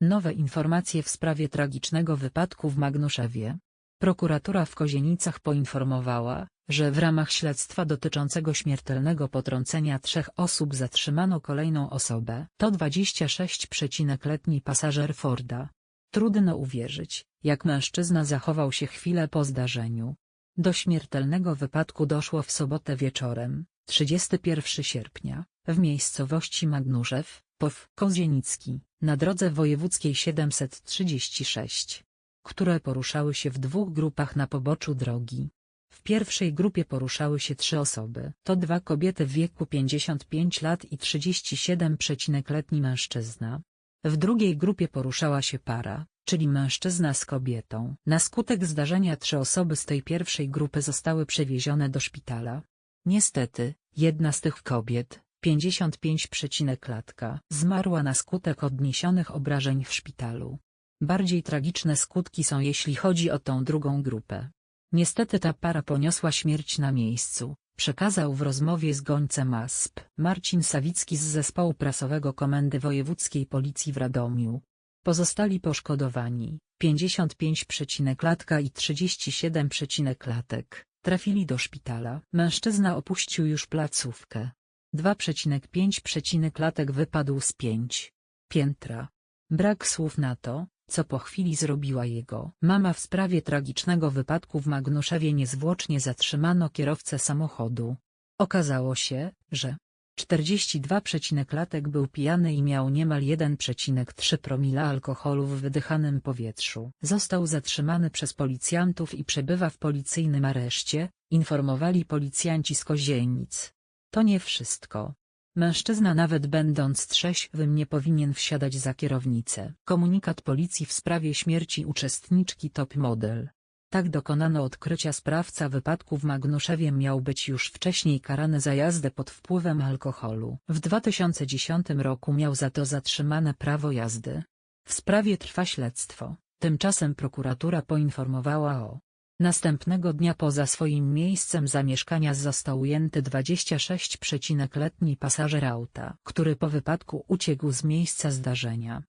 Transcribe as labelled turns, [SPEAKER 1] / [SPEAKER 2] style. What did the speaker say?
[SPEAKER 1] Nowe informacje w sprawie tragicznego wypadku w Magnuszewie. Prokuratura w Kozienicach poinformowała, że w ramach śledztwa dotyczącego śmiertelnego potrącenia trzech osób zatrzymano kolejną osobę. To 26-letni pasażer Forda. Trudno uwierzyć, jak mężczyzna zachował się chwilę po zdarzeniu. Do śmiertelnego wypadku doszło w sobotę wieczorem, 31 sierpnia, w miejscowości Magnuszew, POW Kozienicki, na drodze wojewódzkiej 736, które poruszały się w dwóch grupach na poboczu drogi. W pierwszej grupie poruszały się trzy osoby. To dwa kobiety w wieku 55 lat i 37,letni mężczyzna. W drugiej grupie poruszała się para, czyli mężczyzna z kobietą. Na skutek zdarzenia trzy osoby z tej pierwszej grupy zostały przewiezione do szpitala. Niestety, jedna z tych kobiet, 55 klatka, zmarła na skutek odniesionych obrażeń w szpitalu. Bardziej tragiczne skutki są jeśli chodzi o tą drugą grupę. Niestety ta para poniosła śmierć na miejscu, przekazał w rozmowie z gońcem ASP Marcin Sawicki z zespołu prasowego Komendy Wojewódzkiej Policji w Radomiu. Pozostali poszkodowani, 55 klatka i 37 klatek, trafili do szpitala. Mężczyzna opuścił już placówkę. 2,5 klatek wypadł z 5 piętra. Brak słów na to, co po chwili zrobiła jego mama w sprawie tragicznego wypadku w Magnuszewie niezwłocznie zatrzymano kierowcę samochodu. Okazało się, że 42 klatek był pijany i miał niemal 1,3 promila alkoholu w wydychanym powietrzu. Został zatrzymany przez policjantów i przebywa w policyjnym areszcie, informowali policjanci z Kozienic. To nie wszystko. Mężczyzna nawet będąc trzeźwym nie powinien wsiadać za kierownicę. Komunikat policji w sprawie śmierci uczestniczki Top Model. Tak dokonano odkrycia sprawca wypadku w Magnuszewie miał być już wcześniej karany za jazdę pod wpływem alkoholu. W 2010 roku miał za to zatrzymane prawo jazdy. W sprawie trwa śledztwo. Tymczasem prokuratura poinformowała o Następnego dnia poza swoim miejscem zamieszkania został ujęty 26-letni pasażer auta, który po wypadku uciekł z miejsca zdarzenia.